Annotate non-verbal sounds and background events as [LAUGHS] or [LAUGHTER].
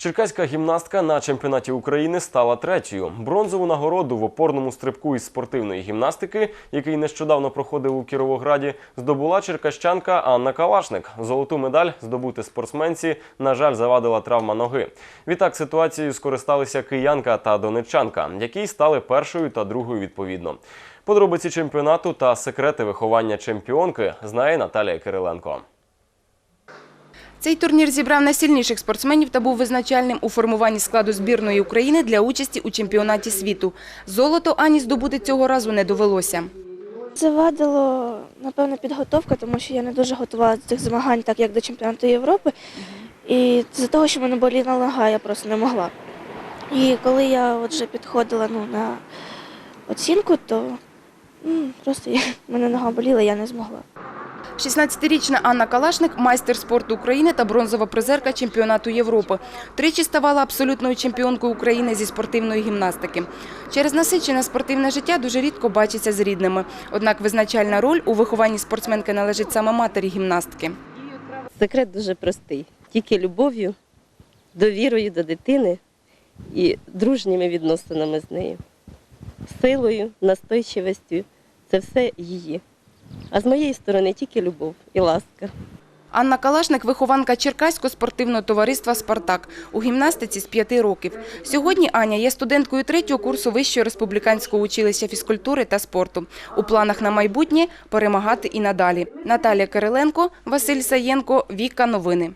Черкаська гімнастка на чемпіонаті України стала третьою. Бронзову нагороду в опорному стрибку із спортивної гімнастики, який нещодавно проходив у Кіровограді, здобула черкащанка Анна Калашник. Золоту медаль здобути спортсменці, на жаль, завадила травма ноги. Відтак ситуацією скористалися киянка та донеччанка, які стали першою та другою відповідно. Подробиці чемпіонату та секрети виховання чемпіонки знає Наталія Кириленко. Цей турнір зібрав найсильніших спортсменів та був визначальним у формуванні складу збірної України для участі у чемпіонаті світу. Золото Ані здобути цього разу не довелося. Завадило, напевно, підготовка, тому що я не дуже готувалася до цих змагань, так як до чемпіонату Європи. І з-за того, що мене боліла нога, я просто не могла. І коли я вже підходила ну, на оцінку, то просто я, [LAUGHS] мене нога боліла, я не змогла. 16-річна Анна Калашник – майстер спорту України та бронзова призерка чемпіонату Європи. Тричі ставала абсолютною чемпіонкою України зі спортивної гімнастики. Через насичене спортивне життя дуже рідко бачиться з рідними. Однак визначальна роль у вихованні спортсменки належить саме матері гімнастки. Секрет дуже простий. Тільки любов'ю, довірою до дитини і дружніми відносинами з нею. Силою, настойчивістю це все її. А з моєї сторони тільки любов і ласка. Анна Калашник – вихованка Черкаського спортивного товариства «Спартак» у гімнастиці з п'яти років. Сьогодні Аня є студенткою третього курсу Вищого республіканського училища фізкультури та спорту. У планах на майбутнє – перемагати і надалі. Наталія Кириленко, Василь Саєнко, Віка Новини.